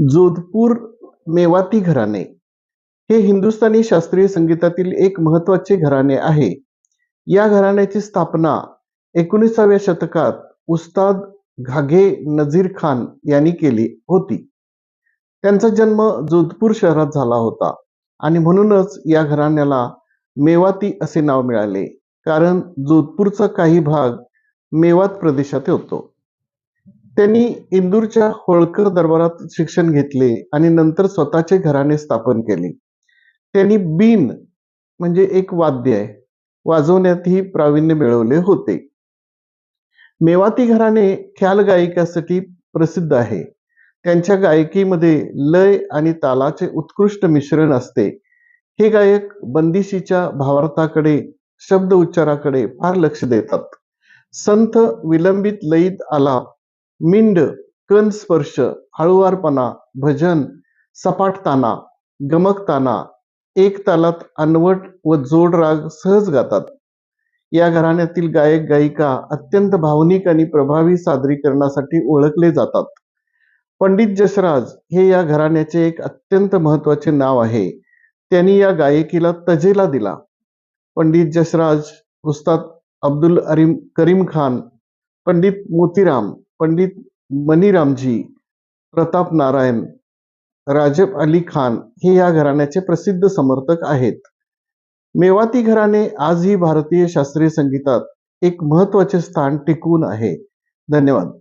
जोधपूर मेवाती घराणे हे हिंदुस्थानी शास्त्रीय संगीतातील एक महत्त्वाचे घराणे आहे. या घराण्याची स्थापना एकोणीसाव्या शतकात उस्ताद घाघे नझीर खान यांनी केली होती. त्यांचा जन्म जोधपूर शहरात झाला होता आणि म्हणूनच या घराण्याला मेवाती असे नाव मिळाले कारण जोधपूरचा काही भाग मेवात प्रदेशात होतो त्यांनी इंदूरच्या होळकर दरबारात शिक्षण घेतले आणि नंतर स्वतःचे घराणे स्थापन केले. त्यांनी बीन म्हणजे एक वाद्य आहे वाजवण्यातही प्रावीण्य मिळवले होते. मेवाती घराणे ख्याल गायिकासाठी प्रसिद्ध आहे. त्यांच्या गायकीमध्ये लय आणि तालाचे उत्कृष्ट मिश्रण असते. हे गायक बंदिशीच्या भावार्थाकडे, शब्द उच्चाराकडे फार लक्ष देतात. संत विलंबित लयीत आला मिंड, कण स्पर्श, हळुवारपणा, भजन, सपाटताना गमकताना एक तालात अनवट व जोड राग सहज गातात. या घराण्यातील गायक गायिका अत्यंत भावनिक आणि प्रभावी सादरीकरणासाठी ओळखले जातात. पंडित जसराज हे या घराण्याचे एक अत्यंत महत्त्वाचे नाव आहे. त्यांनी या गायकीला तजेला दिला. पंडित जसराज, उस्ताद अब्दुल करीम खान, पंडित मोतीराम, पंडित मनीरामजी, प्रताप नारायण, राजब अली खान हे या घराण्याचे प्रसिद्ध समर्थक आहेत. मेवाती घराणे आजही भारतीय शास्त्रीय संगीतात एक महत्त्वाचे स्थान टिकवून आहे. धन्यवाद.